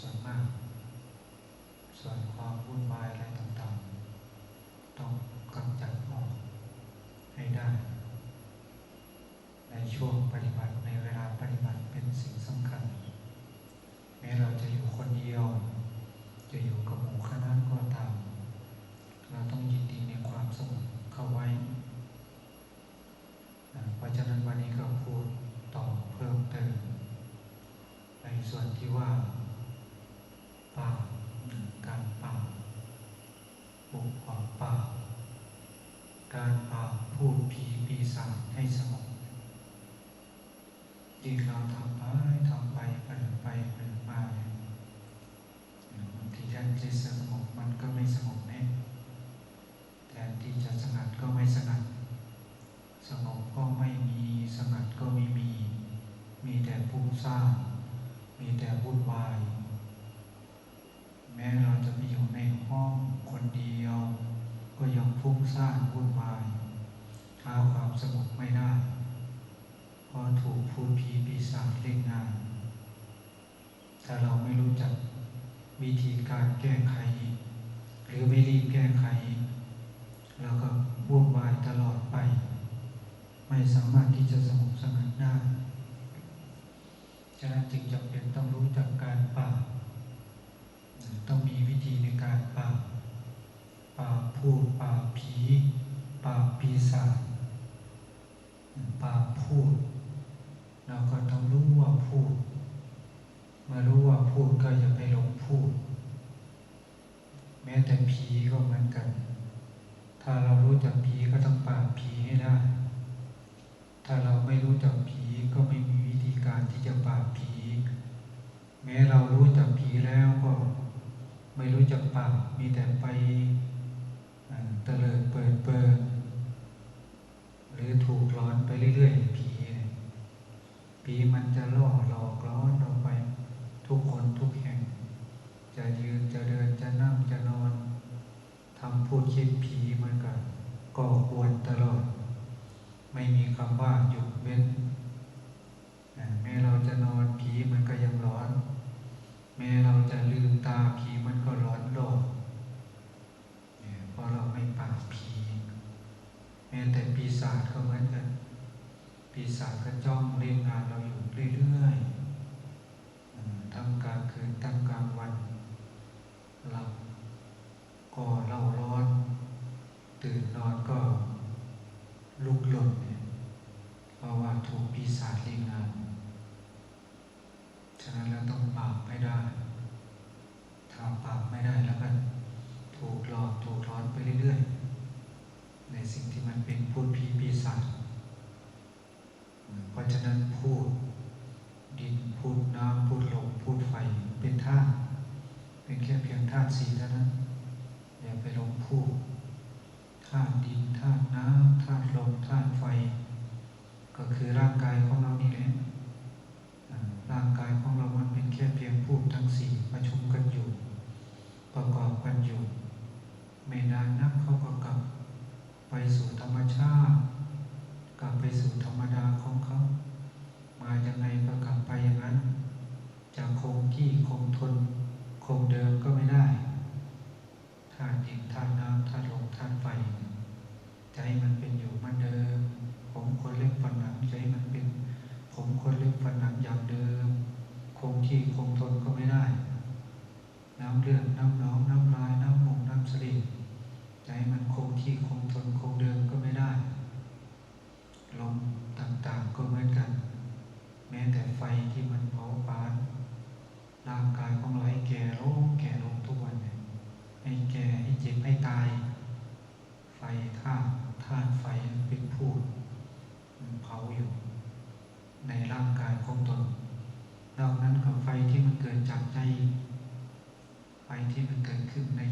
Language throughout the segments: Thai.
ส่วนมาก ส่วนความวุ่นวายอะไรต่างๆ ต้องกำจัดออกให้ได้ ในช่วงปฏิบัติในเวลาปฏิบัติเป็นสิ่งสำคัญ แม้เราจะอยู่คนเดียว จะอยู่กับหมู่คณะก็ตาม เราต้องยินดีในความสงบเข้าไว้ เพราะฉะนั้นวันนี้ก็พูดต่อเพิ่มเติม ในส่วนที่ว่าป่าการป่าบุกป่าป่า การป่าพูดผีปีศาจให้สงบ ยิ่งเราทำไปทำไปเปิดไปเปิดมาเนี่ยบางทีแทนที่สงบมันก็ไม่สงบแน่แทนที่จะสงัดก็ไม่สงัด สงบก็ไม่มีสงัดก็ไม่มี มีแต่พุ่งสร้าง มีแต่วุ่นวาย แม้เราจะไปอยู่ในห้องคนเดียว ก็ยังพุ่งสร้างวุ่นวายหาความสงบไม่ได้ พราะถูกพูดผีปีศาจเล่นงานถ้าเราไม่รู้จักวิธีการแก้ไข หรือไม่รีบแก้ไข เราก็วุ่นวายตลอดไป ไม่สามารถที่จะสงบสงัดได้ฉะนั้นจึงจำเป็นต้องรู้จักการปราบต้องมีวิธีในการปราบปราบพูดปราบผีปราบปีศาจปราบพูด เราก็ต้องรู้ว่าพูด เมื่อรู้ว่าพูดก็อย่าไปหลงพูด แม้แต่ผีก็เหมือนกัน ถ้าเรารู้จักผีก็ต้องปราบผีให้ได้ ถ้าเราไม่รู้จักผีก็ไม่มีวิธีการที่จะปราบผี แม้เรารู้จักผีแล้วก็ไม่รู้จักปราบมีแต่ไปเตลิดเปิดหรือถูกร้อนไปเรื่อยๆ ผี ผีมันจะล่อหลอกร้อนเราไป ทุกคนทุกแห่ง จะยืนจะเดินจะนั่งจะนอนทำพูดคิดผีมันก็ก่อกวนตลอด ไม่มีคำว่าหยุดเว้นแม้เราจะนอนผีมันก็ยังร้อน แม้เราจะลืมตาผีมันก็ร้อนโลกเพราะเราไม่ปราบผี แม้แต่ปีศาจก็เหมือนกัน ปีศาจก็จ้องเล่นงานเราอยู่เรื่อยๆทั้งกลางคืนทั้งกลางวันหลับ ก็เล่าร้อน ตื่นนอนก็ลุกหล่นเนี่ยเพราะว่าถูกปีศาจเล่นงานฉะนั้นเราต้องปราบไม่ได้ ถ้าปราบไม่ได้แล้วก็ถูกหลอกถูกร้อนไปเรื่อยๆ ในสิ่งที่มันเป็นพูดผีปีศาจเพราะฉะนั้นพูดดินพูดน้ำพูดลมพูดไฟเป็นธาตุเป็นแค่เพียงธาตุสีเท่านั้น อย่าไปลงพูดธาตุดินธาตุน้ำธาตุลมธาตุไฟ ก็คือร่างกายของเรานี่แหละร่างกายของเรามันเป็นแค่เพียงพูดทั้งสี่ประชุมกันอยู่ ประกอบกันอยู่ ไม่นานนักเขาก็กลับ ไปสู่ธรรมชาติ กลับไปสู่ธรรมดาของเขา มาอย่างไงก็กลับไปอย่างนั้น จะคงที่คงทน คงเดิมก็ไม่ได้ธาตุดินธาตุน้ำธาตุลมธาตุไฟ ใจมันเป็นอยู่มันเดิม ผมคนเล็กฝันหนังใจมันเป็น ผมคนเล็กฝันหนังอย่างเดิม คงที่คงทนก็ไม่ได้ น้ำเลือดน้ำหนองน้ำลายน้ำหมงน้ำสลิดใจมันคงที่คงทนคงเดิมก็ไม่ได้ ลมต่างๆก็เหมือนกัน แต่ไฟที่มันเผาผลาญร่างกายของเราให้แก่ลงแก่ลงทุกวันเนี่ยให้แก่ให้เจ็บให้ตาย ไฟธาตุธาตุไฟเป็นผู้เผาอยู่ ในร่างกายของตนนอกนั้นกับไฟที่มันเกิดจากใจ ไฟที่มันเกิดขึ้นใน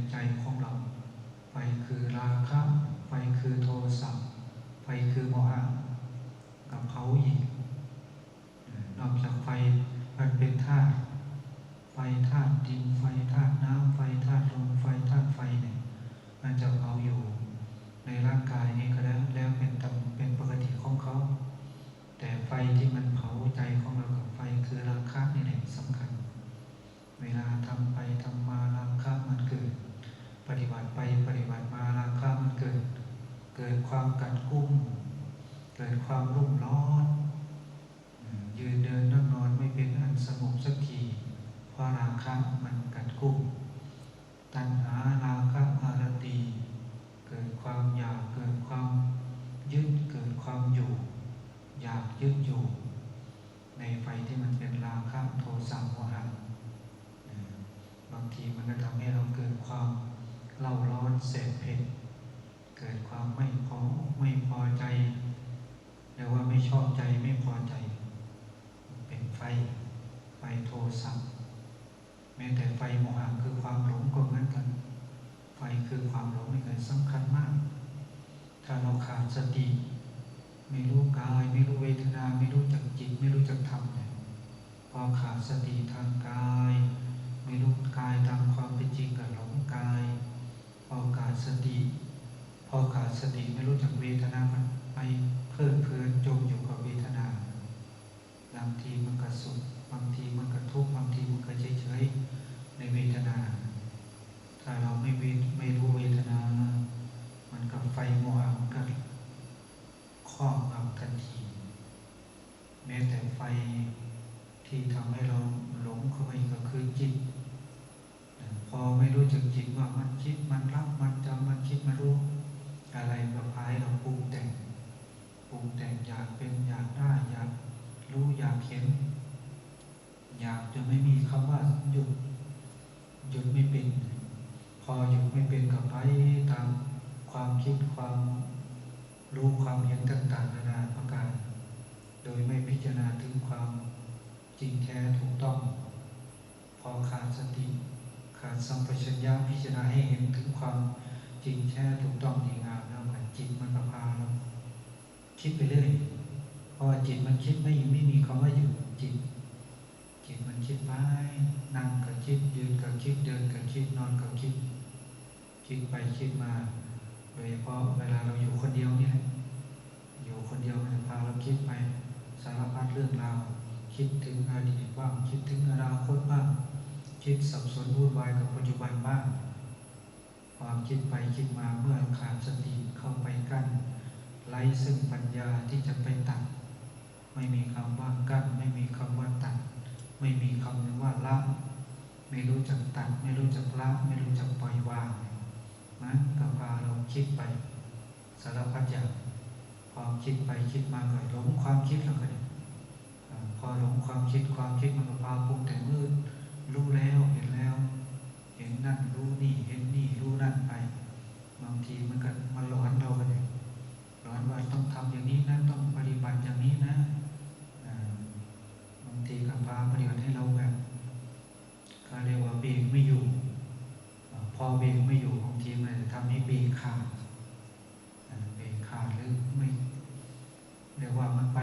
ันเกิด ปฏิบัติไปปฏิบัติมาราคามันเกิด เกิดความกัดกุ้มเกิดความรุ่มร้อน ยืนเดินนั่งนอนไม่เป็นอันสงบสักทีเพราะราคะมันกัดกุ้มตัณหาราคะอารตี เกิดความอยากเกิดความยึดเกิดความอยู่ อยากยึดอยู่ ในไฟที่มันเป็นราคะโทสะโมหะางทีมันก็ทำให้เราเกิดความเล่าร้อนเสพเผ็ดเกิดความไม่พอไม่พอใจหรือว่าไม่ชอบใจไม่พอใจ เป็นไฟไฟโทสัะแม้แต่ไฟโมหะคือความหลงก็เหมือนกัน ไฟคือความหลงนี่คือสำคัญมาก ถ้าเราขาดสติ ไม่รู้กาย ไม่รู้เวทนา ไม่รู้จักจิต ไม่รู้จักธรรมเนี่ยพอขาดสติทางกาย รู้กายตามความเป็นจริงกับหลงกาย พอขาดสติ พอขาดสติไม่รู้จักเวทนามันไปเพลิดเพลินจมอยู่กับเวทนาบางทีมันก็สุขบางทีมันก็ทุกข์บางทีมันก็เฉยเฉยในเวทนา ถ้าเราไม่เวทไม่รู้เวทนา มันกับไฟโมหะมันก็ครอบงำทันที แม้แต่ไฟที่ทำให้เราหลงเข้าไปก็คือจิต พอไม่รู้จักจิตว่ามันคิดมันรับมันจำมันคิดมันรู้ อะไรก็พายเราปรุงแต่งปรุงแต่งอยาก เป็นอยากได้อยากรู้อยากเห็น อยากจะไม่มีคำว่าหยุดหยุดไม่เป็น พอหยุดไม่เป็นก็ไปตามความคิดความรู้ความเห็นต่างๆนานาประการ โดยไม่พิจารณาถึงความจริงแท้ถูกต้อง พอขาดสติขาดสัมปชัญญะพิจารณาให้เห็นถึงความจริงแท้ถูกต้องดีงามแล้วมันจิตมันก็พาเราคิดไปเรื่อย ราะว่าจิตมันคิดไม่ไม่มีคำว่าหยุดจิต จิตมันคิดไปนั่งก็คิดยืนก็คิดเดินก็คิดนอนก็คิด คิดไปคิดมาโดยเฉพาะเวลาเราอยู่คนเดียวเนี่ยอยู่คนเดียวมันพาเราคิดไปสารพัดเรื่องราวคิดถึงอดีตบ้างคิดถึงอนาคตบ้างคิดสับสนวุ่นวายกับปัจจุบันบ้างความคิดไปคิดมาเมื่อขาดสติเข้าไปกั้นไร้ซึ่งปัญญาที่จะไปตัด ไม่มีคำว่ากั้นไม่มีคำว่าตัด ไม่มีคำว่าละไม่รู้จักตัด ไม่รู้จักละไม่รู้จักปล่อยวางนั้นก็พาเราคิดไปสารพัดอย่างพอคิดไปคิดมาก็หลงความคิดแล้วก็เนี่ยพอหลงความคิดความคิดมันก็พาปรุงแต่งมืดรู้แล้วเห็นแล้ว เห็นนั่นรู้นี่เห็นนี่รู้นั่นไป บางทีมันก็มาหลอนเราก็เนี่ยหลอนว่าต้องทำอย่างนี้นะต้องปฏิบัติอย่างนี้นะบางทีก็พาปฏิบัติให้เราแบบก็เรียกว่าเบรกไม่อยู่ พอเบรกไม่อยู่บางทีมันจะทำให้เบรกขาดเบรกขาดหรือไม่เรียกว่ามันไป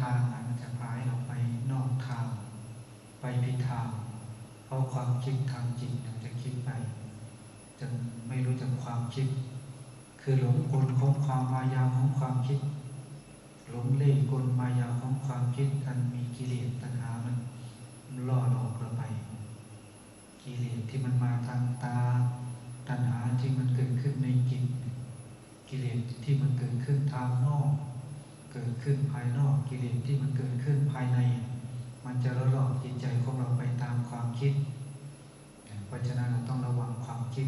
ไม่ตรงทางมันจะพาให้เราไปนอกทาง ไปผิดทาง เพราะความคิดทางจิตมันจะคิดไปจนไม่รู้จักความคิด คือหลงกลของความมายาของความคิด หลงเล่ห์กลมายาของความคิดอันมีกิเลสตัณหามันล่อหลอกเราไป กิเลสที่มันมาทางตา ตัณหาที่มันเกิดขึ้นในจิตกิเลสที่มันเกิดขึ้นทางนอก เกิดขึ้นภายนอกกิเลสที่มันเกิดขึ้นภายใน มันจะล่อหลอกจิตใจของเราไปตามความคิด เพราะฉะนั้นเราต้องระวังความคิด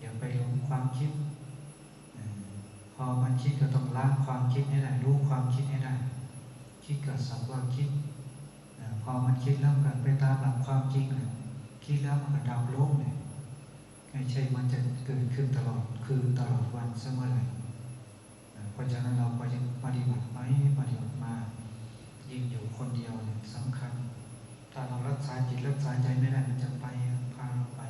อย่าไปหลงความคิด พอมันคิดก็ต้องล้างความคิดให้ได้รู้ความคิดให้ได้คิดกับสักว่าคิด พอมันคิดแล้วกันไปตามหลักความจริงคิดแล้วมันก็ดับโลกเนี่ยไม่ใช่มันจะเกิดขึ้นตลอดคือตลอดวันเสมอเลย ราะฉะนั้นเราก็ยังปฏิบัติไปปฏิบัติมายิ่งอยู่คนเดียวเนี่ยสำคัญ ถ้าเรารักษาจิตรักษาใจไม่ได้มันจะไปพาเราไป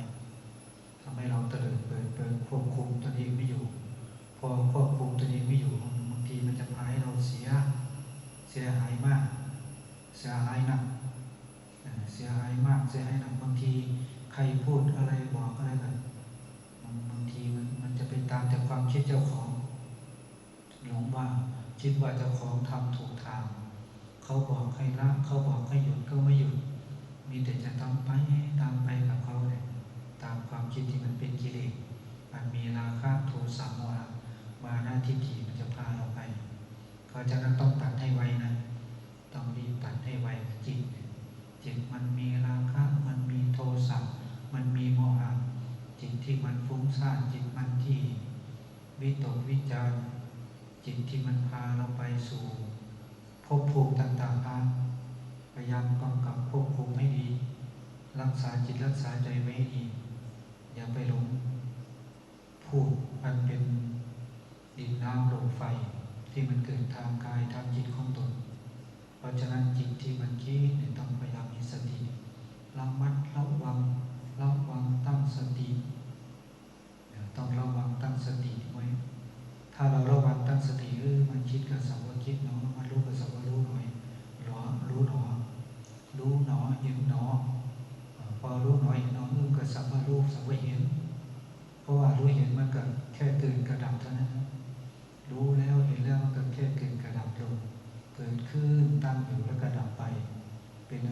ทำให้เราเตลิดเปิดเปิดควบคุมตัวเองไม่อยู่ พอควบคุมตัวเองไม่อยู่บางทีมันจะพาให้เราเสียเสียหายมาก เสียหายหนักเสียหายมากเสียหายหนักบางทีใครพูดอะไรบอกอะไรกันบางทีมันมันจะไปตามแต่ความคิดเจ้าของ หลงว่าคิดว่าเจ้าของทำถูกทาง เขาบอกให้ละเขาบอกให้หยุดก็ไม่หยุด มีแต่จะทำไปตามไปกับเขาเลยตามความคิดที่มันเป็นกิเลสมันมีราคะโทสะโมหะมาหน้าที่ถี่มันจะพาเราไป เพราะฉะนั้นต้องตัดให้ไวนะ ต้องรีบตัดให้ไวจิต จิตมันมีราคะ มันมีโทสะ มันมีโมหะ จิตที่มันฟุ้งซ่าน จิตมันที่วิตกวิจารจิต ที่มันพาเราไปสู่ภพภูมิต่างๆพยายามกำกับควบคุมให้ดี รักษาจิตรักษาใจไว้ให้ดี